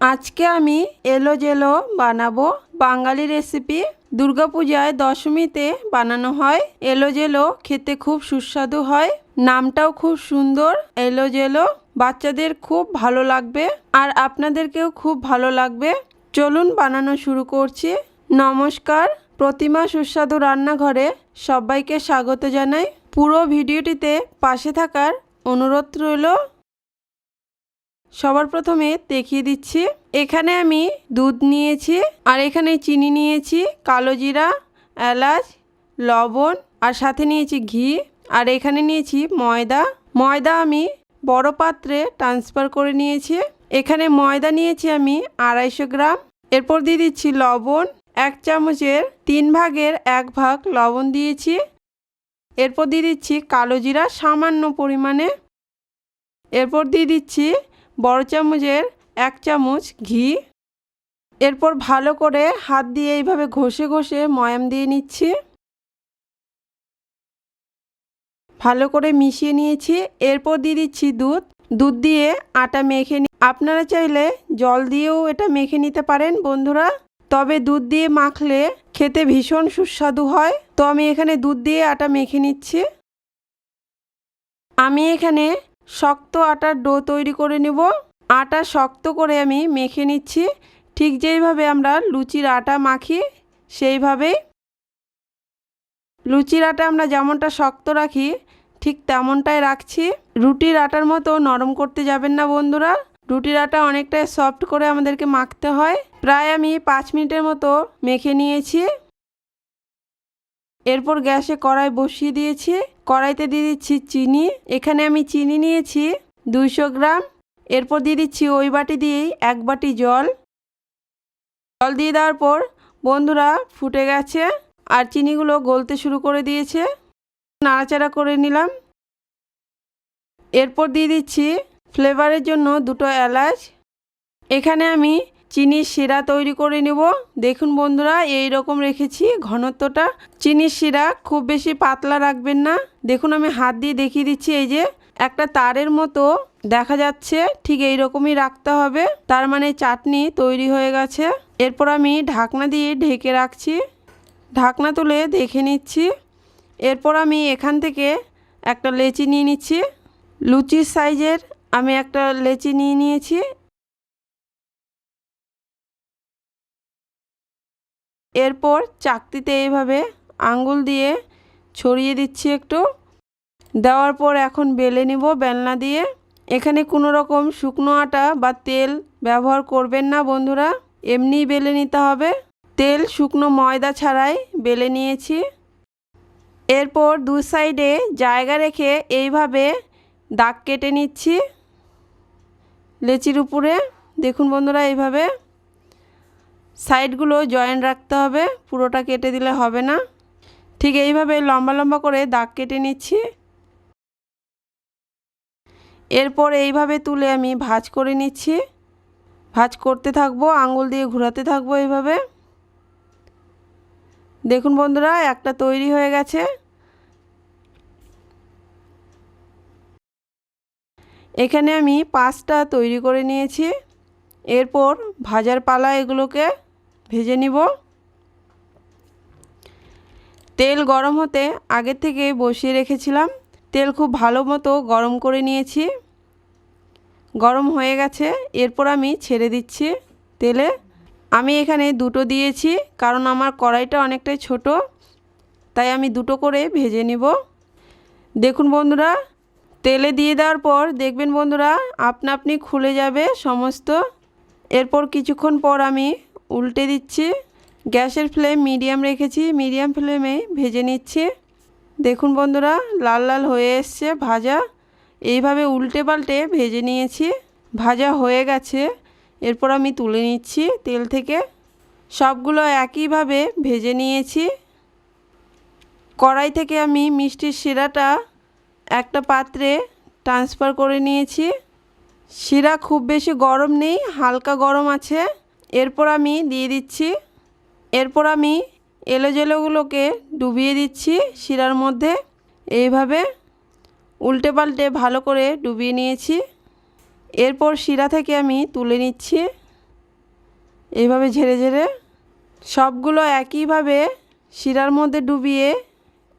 আজকে আমি এলো জেলো বানাবো বাঙালি রেসিপি। দুর্গাপূজায় দশমীতে বানানো হয় এলো জেলো খেতে খুব সুস্বাদু হয়, নামটাও খুব সুন্দর এলো জেলো বাচ্চাদের খুব ভালো লাগবে আর আপনাদেরকেও খুব ভালো লাগবে। চলুন বানানো শুরু করছি। নমস্কার, প্রতিমা সুস্বাদু রান্নাঘরে সবাইকে স্বাগত জানাই। পুরো ভিডিওটিতে পাশে থাকার অনুরোধ রইল। সবার প্রথমে দেখিয়ে দিচ্ছি। এখানে আমি দুধ নিয়েছি আর এখানে চিনি নিয়েছি, কালো জিরা, এলাচ, লবণ আর সাথে নিয়েছি ঘি। আর এখানে নিয়েছি ময়দা। ময়দা আমি বড় পাত্রে ট্রান্সফার করে নিয়েছি। এখানে ময়দা নিয়েছি আমি আড়াইশো গ্রাম। এরপর দিয়ে দিচ্ছি লবণ। এক চামচের তিন ভাগের এক ভাগ লবণ দিয়েছি। এরপর দিয়ে দিচ্ছি কালো জিরা সামান্য পরিমাণে। এরপর দিয়ে দিচ্ছি বড় চামচের এক চামচ ঘি। এরপর ভালো করে হাত দিয়ে এইভাবে ঘষে ঘষে ময়াম দিয়ে নিচ্ছি। ভালো করে মিশিয়ে নিয়েছি। এরপর দিয়ে দিচ্ছি দুধ। দুধ দিয়ে আটা মেখে নি আপনারা চাইলে জল দিয়েও এটা মেখে নিতে পারেন বন্ধুরা। তবে দুধ দিয়ে মাখলে খেতে ভীষণ সুস্বাদু হয়। তো আমি এখানে দুধ দিয়ে আটা মেখে নিচ্ছি। আমি এখানে শক্ত আটার ডো তৈরি করে নেব। আটা শক্ত করে আমি মেখে নিচ্ছি। ঠিক যেইভাবে আমরা লুচির আটা মাখি, সেইভাবেই লুচির আটা আমরা যেমনটা শক্ত রাখি, ঠিক তেমনটাই রাখছি। রুটির আটার মতো নরম করতে যাবেন না বন্ধুরা। রুটির আটা অনেকটাই সফট করে আমাদেরকে মাখতে হয়। প্রায় আমি পাঁচ মিনিটের মতো মেখে নিয়েছি। এরপর গ্যাসে কড়াই বসিয়ে দিয়েছি। কড়াইতে দিয়ে দিচ্ছি চিনি। এখানে আমি চিনি নিয়েছি দুইশো গ্রাম। এরপর দিয়ে দিচ্ছি ওই বাটি দিয়েই এক বাটি জল। জল দিয়ে দেওয়ার পর বন্ধুরা ফুটে গেছে আর চিনিগুলো গলতে শুরু করে দিয়েছে। নাড়াচাড়া করে নিলাম। এরপর দিয়ে দিচ্ছি ফ্লেভারের জন্য দুটো এলাচ। এখানে আমি চিনির শিরা তৈরি করে নেব। দেখুন বন্ধুরা এই রকম রেখেছি ঘনত্বটা। চিনির শিরা খুব বেশি পাতলা রাখবেন না। দেখুন, আমি হাত দিয়ে দেখিয়ে দিচ্ছি, এই যে একটা তারের মতো দেখা যাচ্ছে, ঠিক এই রকমই রাখতে হবে। তার মানে চাটনি তৈরি হয়ে গেছে। এরপর আমি ঢাকনা দিয়ে ঢেকে রাখছি। ঢাকনা তুলে দেখে নিচ্ছি। এরপর আমি এখান থেকে একটা লেচি নিয়ে নিচ্ছি। লুচির সাইজের আমি একটা লেচি নিয়ে নিয়েছি। এরপর চাকতিতে এইভাবে আঙ্গুল দিয়ে ছড়িয়ে দিচ্ছি একটু। দেওয়ার পর এখন বেলে নিব বেলনা দিয়ে। এখানে কোনো রকম শুকনো আটা বা তেল ব্যবহার করবেন না বন্ধুরা, এমনিই বেলে নিতে হবে। তেল শুকনো ময়দা ছাড়াই বেলে নিয়েছি। এরপর দু সাইডে জায়গা রেখে এইভাবে দাগ কেটে নিচ্ছি লেচির উপরে। দেখুন বন্ধুরা এইভাবে। সাইডগুলো জয়েন্ট রাখতে হবে, পুরোটা কেটে দিলে হবে না। ঠিক এইভাবে লম্বা লম্বা করে দাগ কেটে নিচ্ছি। এরপর এইভাবে তুলে আমি ভাজ করে নিচ্ছি। ভাজ করতে থাকব, আঙুল দিয়ে ঘোরাতে থাকব এইভাবে। দেখুন বন্ধুরা, একটা তৈরি হয়ে গেছে। এখানে আমি পাঁচটা তৈরি করে নিয়েছি। এরপর ভাজার পালা এগুলোকে ভেজে নিব। তেল গরম হতে আগে থেকে বসিয়ে রেখেছিলাম। তেল খুব ভালো মতো গরম করে নিয়েছি। গরম হয়ে গেছে, এরপর আমি ছেড়ে দিচ্ছি তেলে। আমি এখানে দুটো দিয়েছি, কারণ আমার কড়াইটা অনেকটাই ছোট, তাই আমি দুটো করে ভেজে নিব। দেখুন বন্ধুরা, তেলে দিয়ে দেওয়ার পর দেখবেন বন্ধুরা, আপনা আপনি খুলে যাবে সমস্ত। এরপর কিছুক্ষণ পর আমি উল্টে দিচ্ছি। গ্যাসের ফ্লেম মিডিয়াম রেখেছি, মিডিয়াম ফ্লেমে ভেজে নিচ্ছি। দেখুন বন্ধুরা, লাল লাল হয়ে এসছে ভাজা। এইভাবে উল্টে পাল্টে ভেজে নিয়েছি। ভাজা হয়ে গেছে। এরপর আমি তুলে নিচ্ছি তেল থেকে। সবগুলো একইভাবে ভেজে নিয়েছি। কড়াই থেকে আমি মিষ্টির শিরাটা একটা পাত্রে ট্রান্সফার করে নিয়েছি। শিরা খুব বেশি গরম নেই, হালকা গরম আছে। এরপর আমি দিয়ে দিচ্ছি, এরপর আমি এলো জেলোগুলোকে ডুবিয়ে দিচ্ছি শিরার মধ্যে। এইভাবে উল্টে পাল্টে ভালো করে ডুবিয়ে নিয়েছি। এরপর শিরা থেকে আমি তুলে নিচ্ছি। এইভাবে ঝেড়ে ঝেড়ে সবগুলো একইভাবে শিরার মধ্যে ডুবিয়ে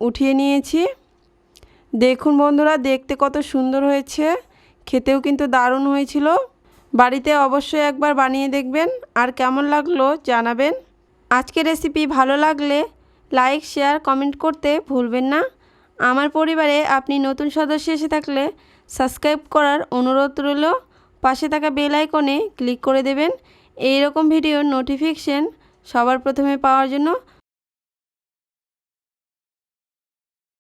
উঠিয়ে নিয়েছি। দেখুন বন্ধুরা, দেখতে কত সুন্দর হয়েছে। খেতেও কিন্তু দারুণ হয়েছিল। বাড়িতে অবশ্যই একবার বানিয়ে দেখবেন আর কেমন লাগল জানাবেন। আজকের রেসিপি ভালো লাগলে লাইক শেয়ার কমেন্ট করতে ভুলবেন না। আমার পরিবারে আপনি নতুন সদস্য এসে থাকলে সাবস্ক্রাইব করার অনুরোধ রইল। পাশে থাকা বেল আইকনে ক্লিক করে দেবেন। এই রকম ভিডিওর নোটিফিকেশন সবার প্রথমে পাওয়ার জন্য